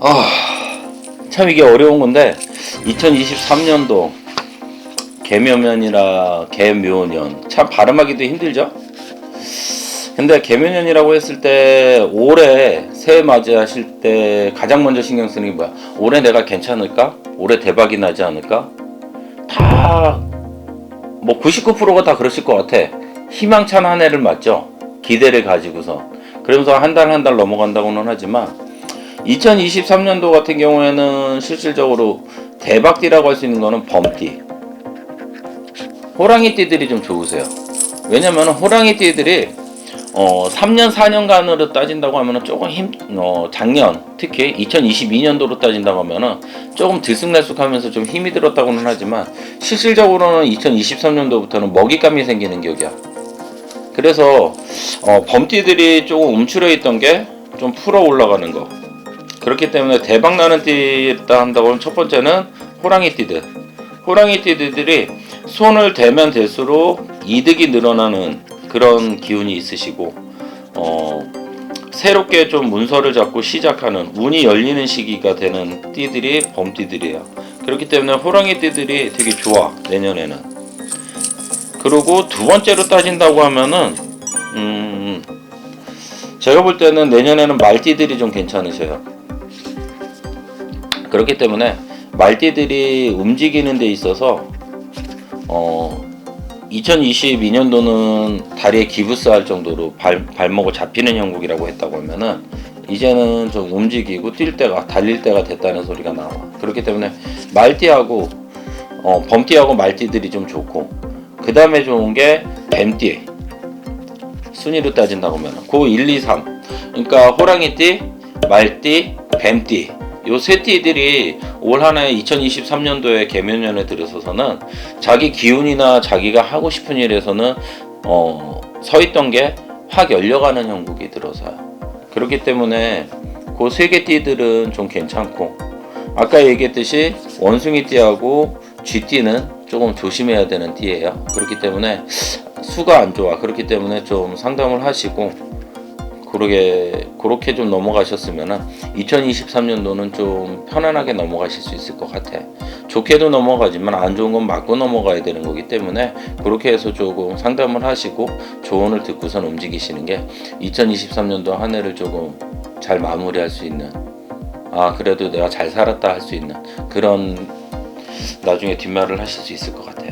아, 참 이게 어려운 건데 2023년도 개묘면이라 개묘년 참 발음하기도 힘들죠. 근데 개묘년이라고 했을 때 올해 새해 맞이하실 때 가장 먼저 신경 쓰는 게 뭐야? 올해 내가 괜찮을까? 올해 대박이 나지 않을까? 다 뭐 99%가 다 그러실 것 같아. 희망찬 한 해를 맞죠. 기대를 가지고서. 그러면서 한달 한 달 넘어간다고는 하지만 2023년도 같은 경우에는 실질적으로 대박띠라고 할 수 있는 거는 범띠. 호랑이띠들이 좀 좋으세요. 왜냐면 호랑이띠들이 어, 3년 4년간으로 따진다고 하면은 조금 힘, 어, 작년 특히 2022년도로 따진다고 하면은 조금 들쑥날쑥하면서 좀 힘이 들었다고는 하지만 실질적으로는 2023년도부터는 먹잇감이 생기는 격이야. 그래서 어, 범띠들이 조금 움츠려 있던 게 좀 풀어 올라가는 거. 그렇기 때문에 대박 나는 띠다 한다고 하면 첫 번째는 호랑이 띠들. 호랑이 띠들이 손을 대면 될수록 이득이 늘어나는 그런 기운이 있으시고 어, 새롭게 좀 문서를 잡고 시작하는 운이 열리는 시기가 되는 띠들이 범띠들이에요. 그렇기 때문에 호랑이 띠들이 되게 좋아 내년에는. 그리고 두 번째로 따진다고 하면은 음, 제가 볼 때는 내년에는 말띠들이 좀 괜찮으셔요. 그렇기 때문에 말띠들이 움직이는 데 있어서 어 2022년도는 다리에 기부스 할 정도로 발, 발목을 잡히는 형국이라고 했다고 하면은 이제는 좀 움직이고 뛸 때가 달릴 때가 됐다는 소리가 나와. 그렇기 때문에 말띠하고 어, 범띠하고 말띠들이 좀 좋고 그 다음에 좋은 게 뱀띠 순위로 따진다고 하면 그 1, 2, 3 그러니까 호랑이띠, 말띠, 뱀띠. 요 세 띠들이 올 한해 2023년도에 개묘년에 들어서서는 자기 기운이나 자기가 하고 싶은 일에서는 어, 서 있던 게 확 열려가는 형국이 들어서요. 그렇기 때문에 그 세 개 띠들은 좀 괜찮고. 아까 얘기했듯이 원숭이 띠하고 쥐띠는 조금 조심해야 되는 띠예요. 그렇기 때문에 수가 안 좋아. 그렇기 때문에 좀 상담을 하시고 그러게 그렇게 좀 넘어가셨으면은 2023년도는 좀 편안하게 넘어가실 수 있을 것 같아. 좋게도 넘어가지만 안 좋은 건 맞고 넘어가야 되는 거기 때문에 그렇게 해서 조금 상담을 하시고 조언을 듣고선 움직이시는 게 2023년도 한 해를 조금 잘 마무리할 수 있는 아 그래도 내가 잘 살았다 할 수 있는 그런 나중에 뒷말을 하실 수 있을 것 같아.